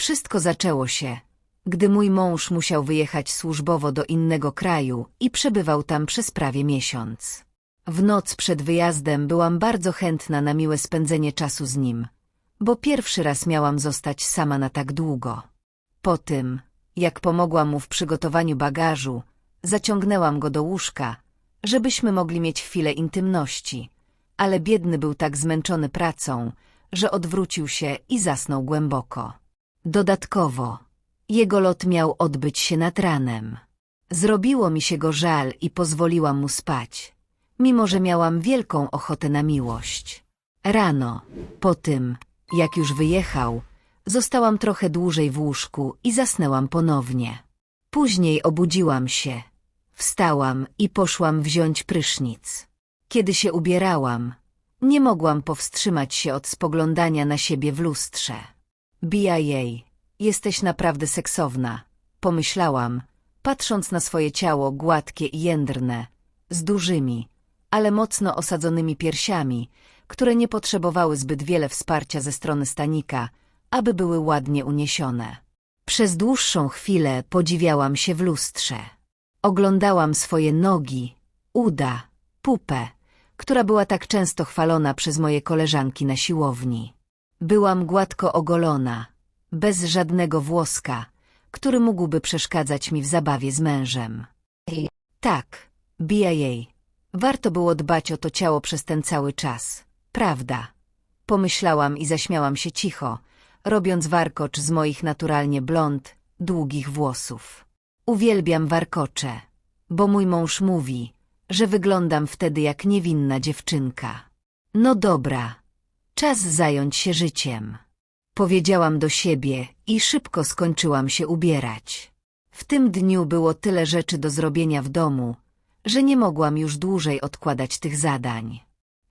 Wszystko zaczęło się, gdy mój mąż musiał wyjechać służbowo do innego kraju i przebywał tam przez prawie miesiąc. W noc przed wyjazdem byłam bardzo chętna na miłe spędzenie czasu z nim, bo pierwszy raz miałam zostać sama na tak długo. Po tym, jak pomogłam mu w przygotowaniu bagażu, zaciągnęłam go do łóżka, żebyśmy mogli mieć chwilę intymności, ale biedny był tak zmęczony pracą, że odwrócił się i zasnął głęboko. Dodatkowo, jego lot miał odbyć się nad ranem. Zrobiło mi się go żal i pozwoliłam mu spać, mimo że miałam wielką ochotę na miłość. Rano, po tym, jak już wyjechał, zostałam trochę dłużej w łóżku i zasnęłam ponownie. Później obudziłam się, wstałam i poszłam wziąć prysznic. Kiedy się ubierałam, nie mogłam powstrzymać się od spoglądania na siebie w lustrze. Jej, jesteś naprawdę seksowna, pomyślałam, patrząc na swoje ciało gładkie i jędrne, z dużymi, ale mocno osadzonymi piersiami, które nie potrzebowały zbyt wiele wsparcia ze strony stanika, aby były ładnie uniesione. Przez dłuższą chwilę podziwiałam się w lustrze. Oglądałam swoje nogi, uda, pupę, która była tak często chwalona przez moje koleżanki na siłowni. Byłam gładko ogolona, bez żadnego włoska, który mógłby przeszkadzać mi w zabawie z mężem. Tak, bija jej. Warto było dbać o to ciało przez ten cały czas. Prawda. Pomyślałam i zaśmiałam się cicho, robiąc warkocz z moich naturalnie blond, długich włosów. Uwielbiam warkocze, bo mój mąż mówi, że wyglądam wtedy jak niewinna dziewczynka. No dobra, czas zająć się życiem. Powiedziałam do siebie i szybko skończyłam się ubierać. W tym dniu było tyle rzeczy do zrobienia w domu, że nie mogłam już dłużej odkładać tych zadań.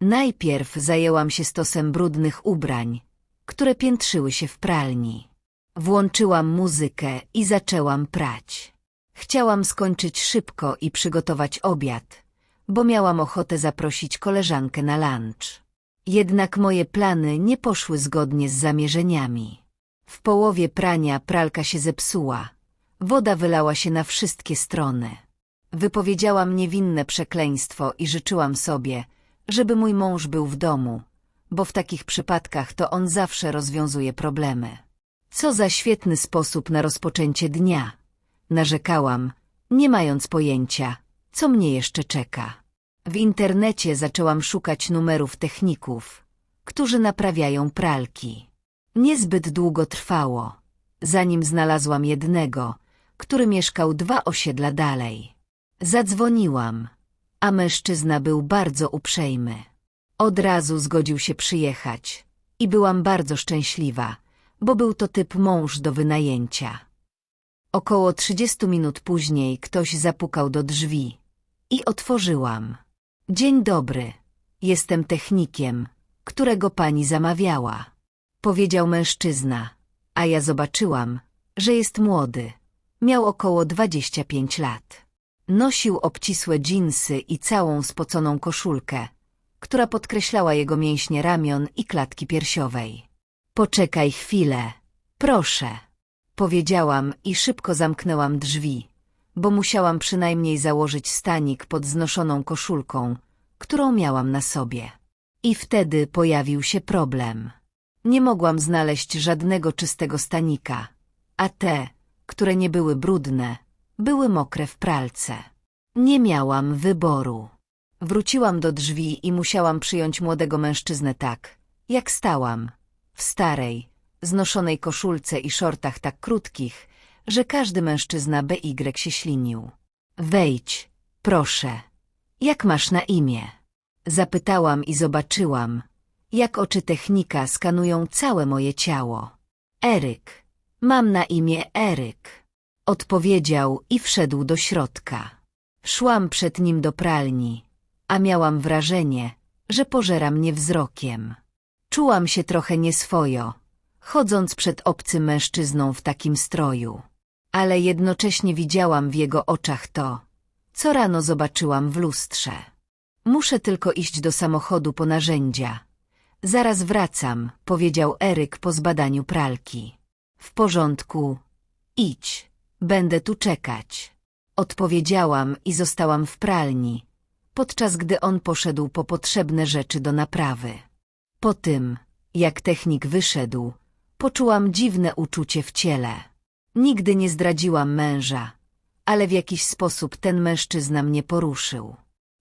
Najpierw zajęłam się stosem brudnych ubrań, które piętrzyły się w pralni. Włączyłam muzykę i zaczęłam prać. Chciałam skończyć szybko i przygotować obiad, bo miałam ochotę zaprosić koleżankę na lunch. Jednak moje plany nie poszły zgodnie z zamierzeniami. W połowie prania pralka się zepsuła. Woda wylała się na wszystkie strony. Wypowiedziałam niewinne przekleństwo i życzyłam sobie, żeby mój mąż był w domu, bo w takich przypadkach to on zawsze rozwiązuje problemy. Co za świetny sposób na rozpoczęcie dnia. Narzekałam, nie mając pojęcia, co mnie jeszcze czeka. W internecie zaczęłam szukać numerów techników, którzy naprawiają pralki. Niezbyt długo trwało, zanim znalazłam jednego, który mieszkał dwa osiedla dalej. Zadzwoniłam, a mężczyzna był bardzo uprzejmy. Od razu zgodził się przyjechać i byłam bardzo szczęśliwa, bo był to typ mąż do wynajęcia. Około trzydziestu minut później ktoś zapukał do drzwi i otworzyłam. Dzień dobry, jestem technikiem, którego pani zamawiała, powiedział mężczyzna, a ja zobaczyłam, że jest młody. Miał około dwadzieścia pięć lat. Nosił obcisłe dżinsy i całą spoconą koszulkę, która podkreślała jego mięśnie ramion i klatki piersiowej. Poczekaj chwilę, proszę, powiedziałam i szybko zamknęłam drzwi, bo musiałam przynajmniej założyć stanik pod znoszoną koszulką, którą miałam na sobie. I wtedy pojawił się problem. Nie mogłam znaleźć żadnego czystego stanika, a te, które nie były brudne, były mokre w pralce. Nie miałam wyboru. Wróciłam do drzwi i musiałam przyjąć młodego mężczyznę tak, jak stałam, w starej, znoszonej koszulce i szortach tak krótkich, że każdy mężczyzna BY się ślinił. Wejdź, proszę. Jak masz na imię? Zapytałam i zobaczyłam, jak oczy technika skanują całe moje ciało. Eryk. Mam na imię Eryk. Odpowiedział i wszedł do środka. Szłam przed nim do pralni, a miałam wrażenie, że pożera mnie wzrokiem. Czułam się trochę nieswojo, chodząc przed obcym mężczyzną w takim stroju. Ale jednocześnie widziałam w jego oczach to, co rano zobaczyłam w lustrze. Muszę tylko iść do samochodu po narzędzia. Zaraz wracam, powiedział Eryk po zbadaniu pralki. W porządku. Idź. Będę tu czekać. Odpowiedziałam i zostałam w pralni, podczas gdy on poszedł po potrzebne rzeczy do naprawy. Po tym, jak technik wyszedł, poczułam dziwne uczucie w ciele. Nigdy nie zdradziłam męża, ale w jakiś sposób ten mężczyzna mnie poruszył.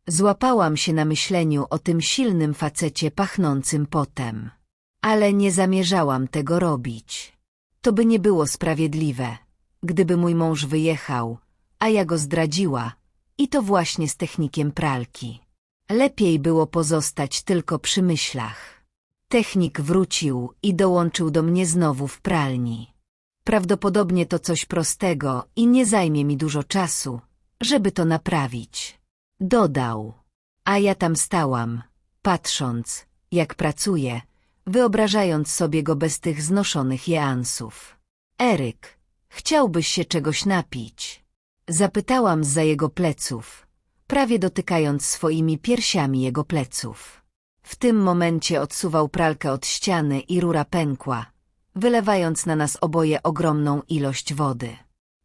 Złapałam się na myśleniu o tym silnym facecie pachnącym potem. Ale nie zamierzałam tego robić. To by nie było sprawiedliwe, gdyby mój mąż wyjechał, a ja go zdradziła, i to właśnie z technikiem pralki. Lepiej było pozostać tylko przy myślach. Technik wrócił i dołączył do mnie znowu w pralni. Prawdopodobnie to coś prostego i nie zajmie mi dużo czasu, żeby to naprawić. Dodał. A ja tam stałam, patrząc, jak pracuje, wyobrażając sobie go bez tych znoszonych jeansów. Eryk, chciałbyś się czegoś napić? Zapytałam za jego pleców, prawie dotykając swoimi piersiami jego pleców. W tym momencie odsuwał pralkę od ściany i rura pękła, wylewając na nas oboje ogromną ilość wody.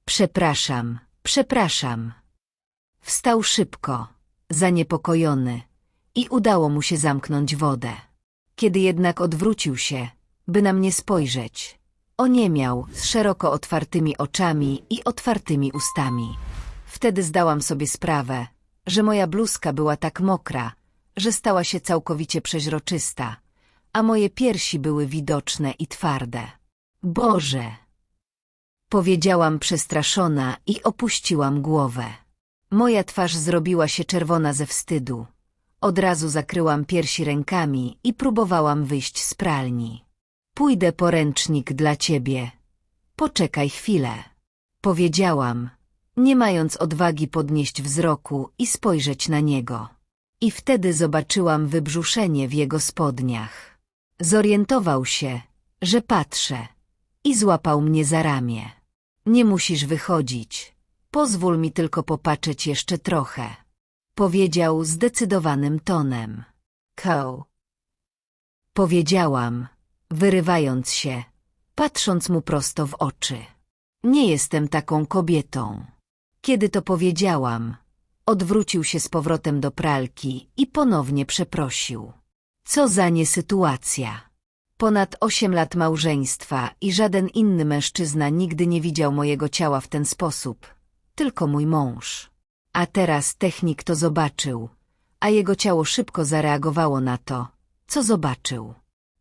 Przepraszam, przepraszam. Wstał szybko, zaniepokojony, i udało mu się zamknąć wodę. Kiedy jednak odwrócił się, by na mnie spojrzeć, oniemiał z szeroko otwartymi oczami i otwartymi ustami. Wtedy zdałam sobie sprawę, że moja bluzka była tak mokra, że stała się całkowicie przeźroczysta, a moje piersi były widoczne i twarde. Boże! Powiedziałam przestraszona i opuściłam głowę. Moja twarz zrobiła się czerwona ze wstydu. Od razu zakryłam piersi rękami i próbowałam wyjść z pralni. Pójdę po ręcznik dla ciebie. Poczekaj chwilę. Powiedziałam, nie mając odwagi podnieść wzroku i spojrzeć na niego. I wtedy zobaczyłam wybrzuszenie w jego spodniach. Zorientował się, że patrzę i złapał mnie za ramię. Nie musisz wychodzić. Pozwól mi tylko popatrzeć jeszcze trochę. Powiedział zdecydowanym tonem. Ko. Powiedziałam, wyrywając się, patrząc mu prosto w oczy. Nie jestem taką kobietą. Kiedy to powiedziałam, odwrócił się z powrotem do pralki i ponownie przeprosił. Co za nie sytuacja. Ponad osiem lat małżeństwa i żaden inny mężczyzna nigdy nie widział mojego ciała w ten sposób. Tylko mój mąż. A teraz technik to zobaczył, a jego ciało szybko zareagowało na to, co zobaczył.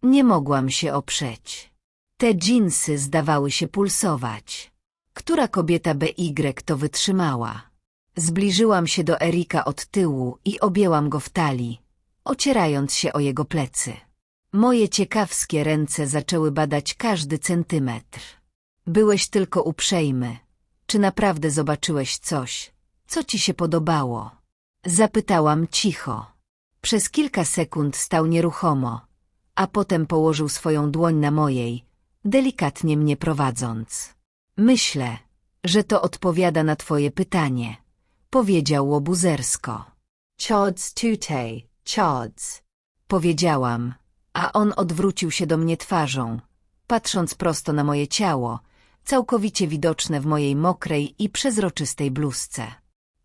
Nie mogłam się oprzeć. Te dżinsy zdawały się pulsować. Która kobieta BY to wytrzymała? Zbliżyłam się do Erika od tyłu i objęłam go w talii, ocierając się o jego plecy. Moje ciekawskie ręce zaczęły badać każdy centymetr. Byłeś tylko uprzejmy. Czy naprawdę zobaczyłeś coś, co ci się podobało? Zapytałam cicho. Przez kilka sekund stał nieruchomo, a potem położył swoją dłoń na mojej, delikatnie mnie prowadząc. Myślę, że to odpowiada na twoje pytanie, powiedział łobuzersko. Chods tutej, chods, powiedziałam, a on odwrócił się do mnie twarzą, patrząc prosto na moje ciało, całkowicie widoczne w mojej mokrej i przezroczystej bluzce.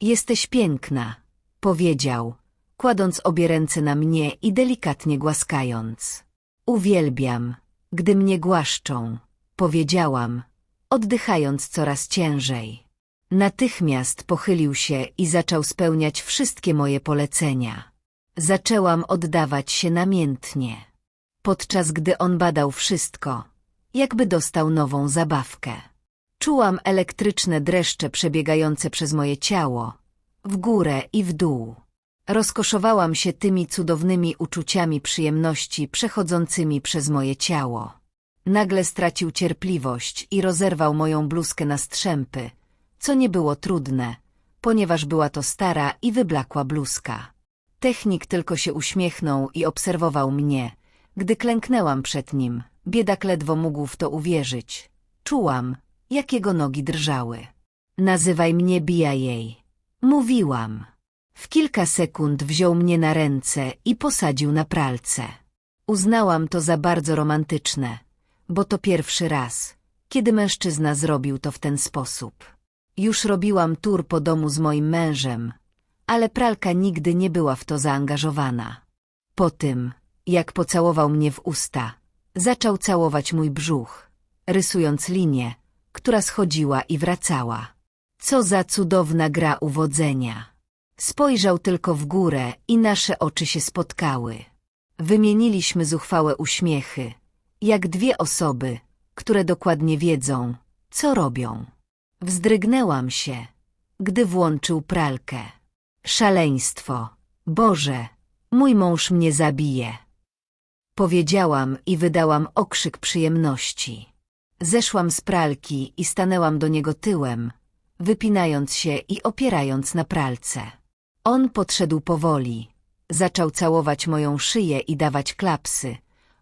Jesteś piękna, powiedział, kładąc obie ręce na mnie i delikatnie głaskając. Uwielbiam, gdy mnie głaszczą, powiedziałam, oddychając coraz ciężej. Natychmiast pochylił się i zaczął spełniać wszystkie moje polecenia. Zaczęłam oddawać się namiętnie. Podczas gdy on badał wszystko, jakby dostał nową zabawkę. Czułam elektryczne dreszcze przebiegające przez moje ciało, w górę i w dół. Rozkoszowałam się tymi cudownymi uczuciami przyjemności przechodzącymi przez moje ciało. Nagle stracił cierpliwość i rozerwał moją bluzkę na strzępy, co nie było trudne, ponieważ była to stara i wyblakła bluzka. Technik tylko się uśmiechnął i obserwował mnie, gdy klęknęłam przed nim. Biedak ledwo mógł w to uwierzyć. Czułam, jak jego nogi drżały. Nazywaj mnie jej. Mówiłam. W kilka sekund wziął mnie na ręce i posadził na pralce. Uznałam to za bardzo romantyczne, bo to pierwszy raz, kiedy mężczyzna zrobił to w ten sposób. Już robiłam tur po domu z moim mężem, ale pralka nigdy nie była w to zaangażowana. Po tym, jak pocałował mnie w usta, zaczął całować mój brzuch, rysując linię, która schodziła i wracała. Co za cudowna gra uwodzenia. Spojrzał tylko w górę i nasze oczy się spotkały. Wymieniliśmy zuchwałe uśmiechy, jak dwie osoby, które dokładnie wiedzą, co robią. Wzdrygnęłam się, gdy włączył pralkę. Szaleństwo. Boże, mój mąż mnie zabije. Powiedziałam i wydałam okrzyk przyjemności. Zeszłam z pralki i stanęłam do niego tyłem, wypinając się i opierając na pralce. On podszedł powoli. Zaczął całować moją szyję i dawać klapsy,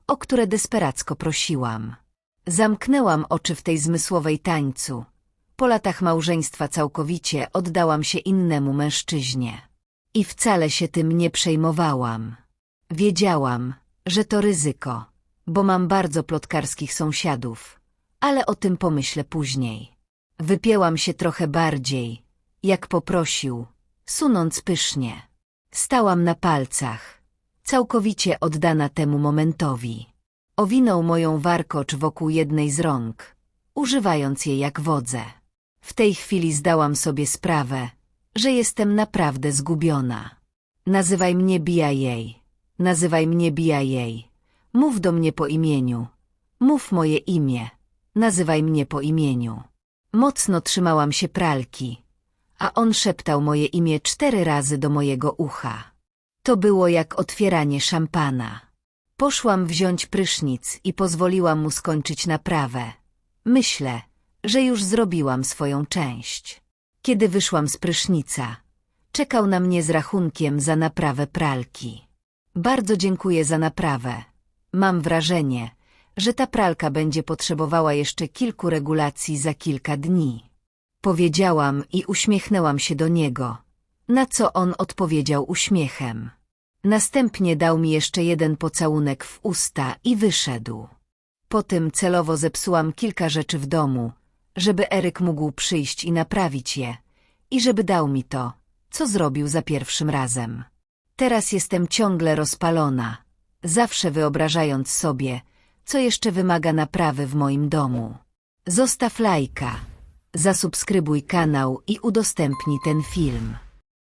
o które desperacko prosiłam. Zamknęłam oczy w tej zmysłowej tańcu. Po latach małżeństwa całkowicie oddałam się innemu mężczyźnie. I wcale się tym nie przejmowałam. Wiedziałam, że to ryzyko, bo mam bardzo plotkarskich sąsiadów, ale o tym pomyślę później. Wypięłam się trochę bardziej, jak poprosił, sunąc pysznie. Stałam na palcach, całkowicie oddana temu momentowi. Owinął moją warkocz wokół jednej z rąk, używając jej jak wodze. W tej chwili zdałam sobie sprawę, że jestem naprawdę zgubiona. Nazywaj mnie BIA. Nazywaj mnie BIA. Mów do mnie po imieniu. Mów moje imię. Nazywaj mnie po imieniu. Mocno trzymałam się pralki, a on szeptał moje imię cztery razy do mojego ucha. To było jak otwieranie szampana. Poszłam wziąć prysznic i pozwoliłam mu skończyć naprawę. Myślę, że już zrobiłam swoją część. Kiedy wyszłam z prysznica, czekał na mnie z rachunkiem za naprawę pralki. Bardzo dziękuję za naprawę. Mam wrażenie, że ta pralka będzie potrzebowała jeszcze kilku regulacji za kilka dni. Powiedziałam i uśmiechnęłam się do niego, na co on odpowiedział uśmiechem. Następnie dał mi jeszcze jeden pocałunek w usta i wyszedł. Potem celowo zepsułam kilka rzeczy w domu, żeby Eryk mógł przyjść i naprawić je i żeby dał mi to, co zrobił za pierwszym razem. Teraz jestem ciągle rozpalona, zawsze wyobrażając sobie, co jeszcze wymaga naprawy w moim domu. Zostaw lajka, zasubskrybuj kanał i udostępnij ten film.